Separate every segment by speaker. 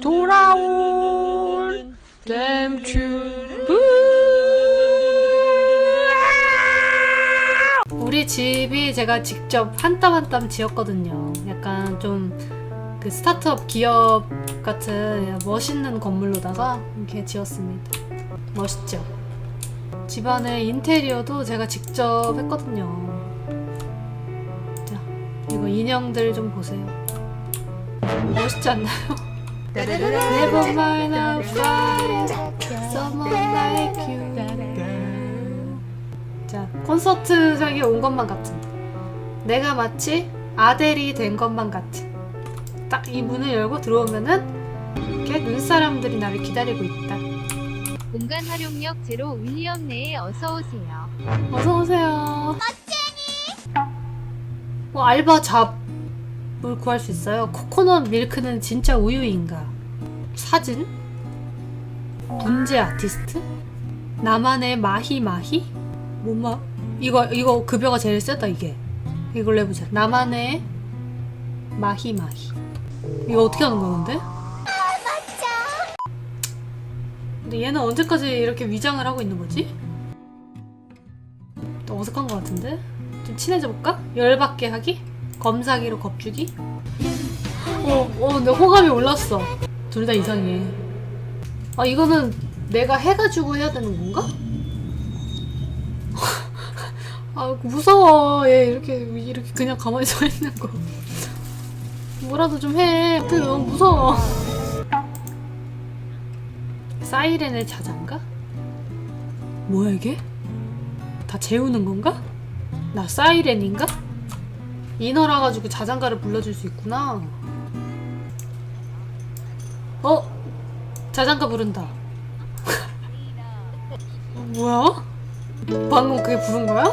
Speaker 1: 돌아온 댐추
Speaker 2: 우리 집이 제가 직접 한땀 한땀 지었거든요. 약간 좀 그 스타트업 기업 같은 멋있는 건물로다가 이렇게 지었습니다. 멋있죠? 집안의 인테리어도 제가 직접 했거든요. 자, 이거 인형들 좀 보세요. 멋있지 않나요? Never mind, I'll find someone like you. 자, 콘서트장에 온 것만 같은. 내가 마치 아델이 된 것만 같은. 딱 이 문을 열고 들어오면은 이렇게 눈사람들이 나를 기다리고 있다.
Speaker 3: 공간 활용력 제로 윌리엄 내에 어서 오세요.
Speaker 2: 어서 오세요. 어, 알바 잡 을 구할 수 있어요. 코코넛 밀크는 진짜 우유인가? 사진? 문제 아티스트? 나만의 마히 마히? 뭐마? 이거 이거 급여가 제일 세다 이게. 이걸 해보자. 나만의 마히 마히. 이거 어떻게 하는 근데? 근데 얘는 언제까지 이렇게 위장을 하고 있는 거지? 또 어색한 것 같은데? 좀 친해져 볼까? 열받게 하기? 검사기로 겁주기? 어, 어, 근데 호감이 올랐어. 둘 다 이상해. 아, 이거는 내가 해가지고 해야 되는 건가? 아, 무서워. 얘 이렇게, 이렇게 그냥 가만히 서 있는 거. 뭐라도 좀 해. 어떻게 너무 무서워. 사이렌의 자장가? 뭐야, 이게? 다 재우는 건가? 나 사이렌인가? 인어라 가지고 자장가를 불러줄 수 있구나. 어? 자장가 부른다. 뭐야? 방금 그게 부른 거야?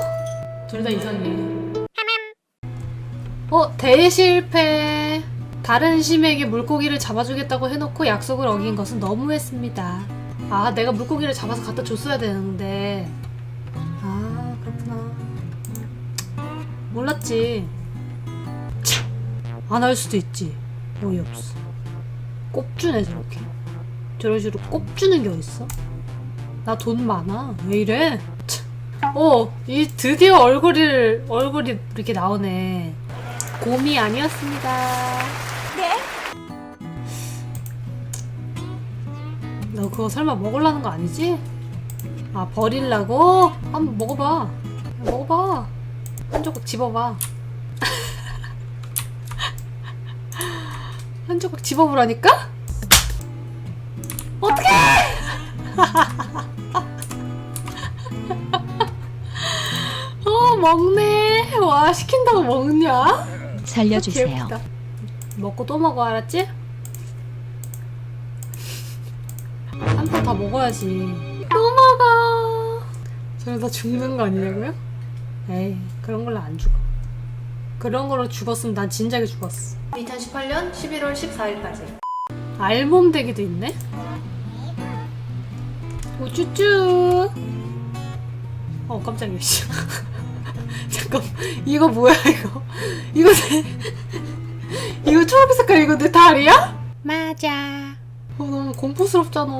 Speaker 2: 둘 다 이상해. 어, 대실패. 다른 심에게 물고기를 잡아주겠다고 해놓고 약속을 어긴 것은 너무했습니다. 아, 내가 물고기를 잡아서 갖다 줬어야 되는데. 아, 그렇구나. 몰랐지. 안 할 수도 있지. 어이없어. 꼽주네, 저렇게. 저런 식으로 꼽주는 게 어딨어? 나 돈 많아. 왜 이래? 참. 어, 이 드디어 얼굴이, 얼굴이 이렇게 나오네. 곰이 아니었습니다. 네? 너 그거 설마 먹으려는 거 아니지? 아, 버릴라고? 한번 먹어봐. 먹어봐. 한 조각 집어봐. 한 조각 집어보라니까? 어떡해! 어, 먹네. 와, 시킨다고 먹냐?
Speaker 4: 살려주세요.
Speaker 2: 귀엽다. 먹고 또 먹어, 알았지? 한 판 다 먹어야지. 또 먹어! 저러다 죽는 거 아니냐고요? 에이, 그런 걸로 안 죽어. 그런 걸로 죽었으면 난 진작에 죽었어. 2018년 11월 14일까지. 알몸 대기도 있네? 우쭈쭈. 어, 깜짝이야, 씨. 잠깐, 이거 뭐야, 이거? 이거 내, 이거 초록 색깔 이거 내 다리야? 맞아. 어, 너무 공포스럽잖아.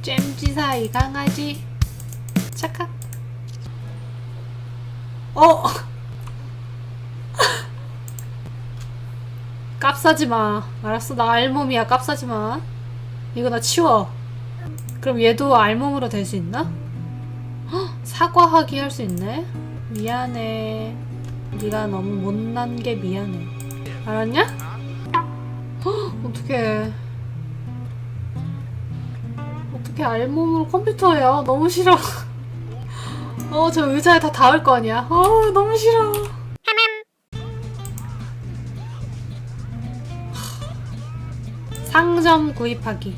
Speaker 2: 잼지사 이 강아지. 착각. 어! 깝사지 마. 알았어, 나 알몸이야. 깝사지 마. 이거 나 치워. 그럼 얘도 알몸으로 될 수 있나? 헉, 사과하기 할 수 있네. 미안해. 네가 너무 못난 게 미안해. 알았냐? 헉, 어떡해. 어떻게 알몸으로 컴퓨터야? 너무 싫어. 어, 저 의자에 다 닿을 거 아니야. 어, 너무 싫어. 상점 구입하기.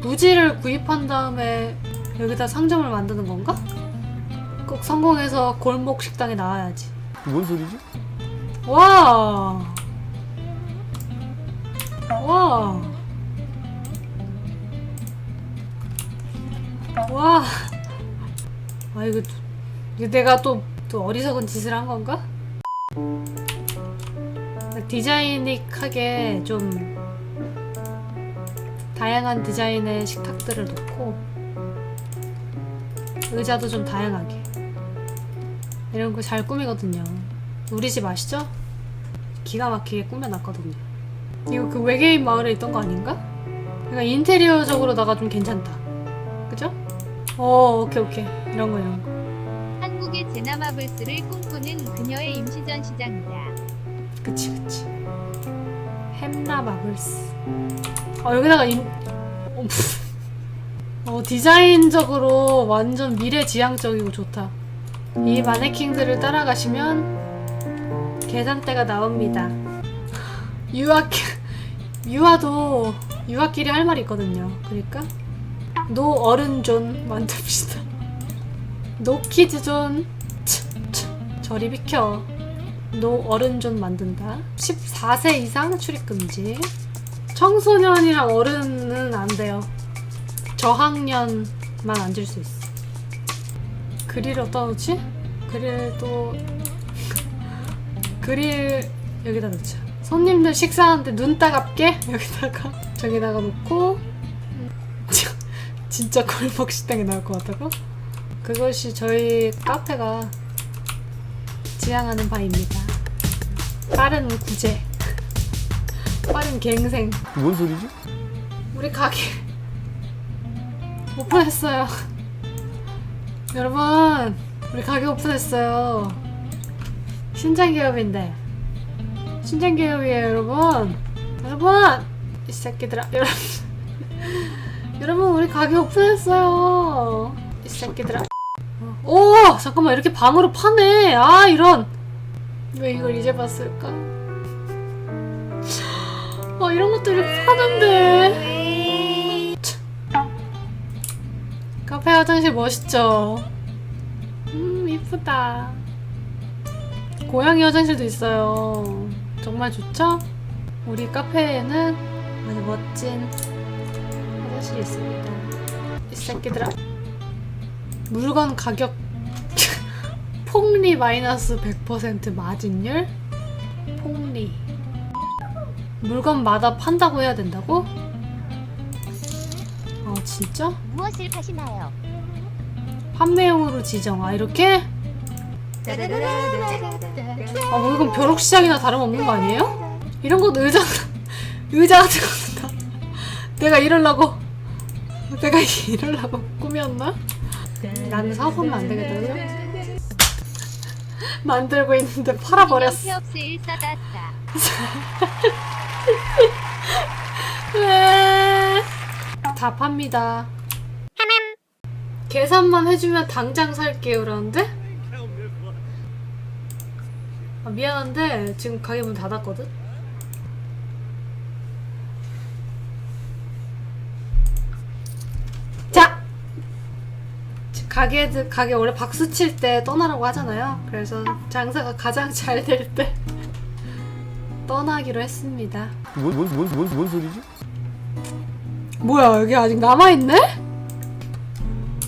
Speaker 2: 무지를 구입한 다음에 여기다 상점을 만드는 건가? 꼭 성공해서 골목 식당에 나와야지.
Speaker 1: 뭔 소리지?
Speaker 2: 와. 와. 와. 아 이거 이거 내가 또, 또 어리석은 짓을 한 건가? 디자이닉하게 좀 다양한 디자인의 식탁들을 놓고 의자도 좀 다양하게 이런 거 잘 꾸미거든요. 우리 집 아시죠? 기가 막히게 꾸며놨거든요. 이거 그 외계인 마을에 있던 거 아닌가? 그러니까 인테리어적으로다가 좀 괜찮다. 그죠? 어, 오케이 오케이 이런 거 이런 거.
Speaker 3: 한국의 제나마블스를 꿈꾸는 그녀의 임시전 시장이다.
Speaker 2: 그치 그치. 햄라 마블스. 어 여기다가 임. 어, 푸. 어 디자인적으로 완전 미래지향적이고 좋다. 이 마네킹들을 따라가시면 계산대가 나옵니다. 유아 유아도 유아끼리 할 말이 있거든요. 그러니까 노 어른 존 만듭시다. 노 키즈 존 치, 치, 저리 비켜. 노 어른 존 만든다. 14세 이상 출입 금지. 청소년이랑 어른은 안 돼요. 저학년만 앉을 수 있어. 그릴 어디다 놓지? 그릴도 그릴 여기다 놓자. 손님들 식사하는데 눈 따갑게 여기다가 저기다가 놓고 진짜 골목 식당이 나올 것 같다고? 그것이 저희 카페가 지향하는 바입니다. 빠른 구제, 빠른 갱생.
Speaker 1: 뭔 소리지?
Speaker 2: 우리 가게 오픈했어요. 여러분, 우리 가게 오픈했어요. 신장 기업인데. 신장 기업이에요, 여러분. 여러분! 이 새끼들아, 여러분. 여러분, 우리 가게 오픈했어요. 이 새끼들아. 오! 잠깐만, 이렇게 방으로 파네. 아, 이런. 왜 이걸 이제 봤을까? 아, 이런 이렇게 파는데. 카페 화장실 멋있죠? 음, 이쁘다. 고양이 화장실도 있어요. 정말 좋죠? 우리 카페에는 아주 멋진 화장실이 있습니다. 이 새끼들아. 물건 가격 폭리 마이너스 100% 마진율? 물건마다 판다고 해야 된다고? 아, 진짜?
Speaker 4: 무엇을 파시나요?
Speaker 2: 판매용으로 지정. 아, 이렇게? 아, 뭐 이건 벼룩 시장이나 다름없는 거 아니에요? 이런 건 의자, 의자 같은 거는 다 내가 이럴라고, 내가 이럴라고 꾸몄나? 나는 사서면 안 되겠다? 만들고 있는데 팔아버렸어.
Speaker 3: 페업스 1사다다.
Speaker 2: 왜? 다 팝니다. 계산만 해주면 당장 살게요, 그러는데? 아, 미안한데, 지금 가게 문 닫았거든? 자! 가게, 가게 원래 박수 칠 때 떠나라고 하잖아요. 그래서 장사가 가장 잘 될 때 떠나기로 했습니다.
Speaker 1: 뭔, 뭔, 뭔, 뭔, 뭔 소리지?
Speaker 2: 뭐야 여기 아직 남아있네?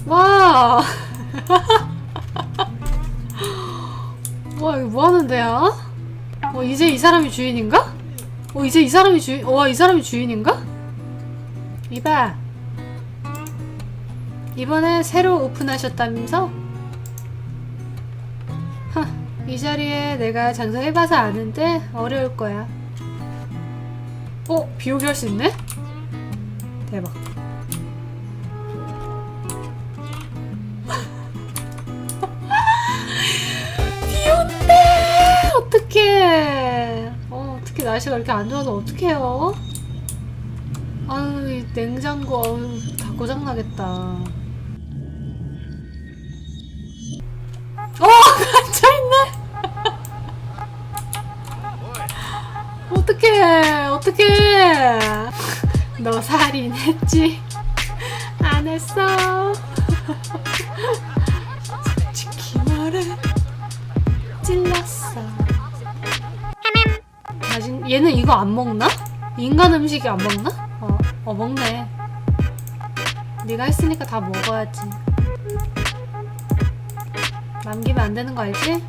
Speaker 2: 와. 와 여기 뭐 하는 데야? 어 이제 이 사람이 주인인가? 어 이제 이 사람이 주인 와 이 사람이 주인인가? 이봐 이번에 새로 오픈하셨다면서? 하, 이 자리에 내가 장사해봐서 아는데 어려울 거야 어? 비오기 할 수 있네? 대박. 비 온대! 어떡해. 어, 어떻게 날씨가 이렇게 안 좋아서 어떡해요? 아유, 이 냉장고, 어우, 다 고장나겠다. 어떡해, 어떡해! 너 살인했지? 안 했어. 솔직히 말해. 찔렀어. 아직 얘는 이거 안 먹나? 인간 음식이 안 먹나? 어, 어 먹네. 네가 했으니까 다 먹어야지. 남기면 안 되는 거 알지?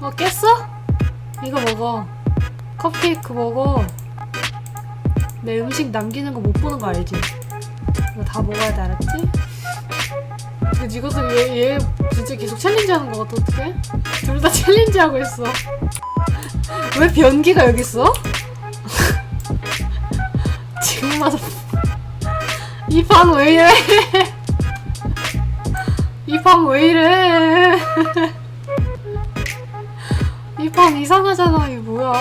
Speaker 2: 어 깼어? 이거 먹어. 컵케이크 먹어. 내 음식 남기는 거 못 보는 거 알지? 이거 다 먹어야 돼 알았지? 근데 이것도 얘, 얘 진짜 계속 챌린지 하는 거 같아 어떡해? 둘 다 챌린지 하고 있어 왜 변기가 여기 있어? 지금 와서 이방왜 이래 이방왜 이래 이방 이상하잖아 이거 뭐야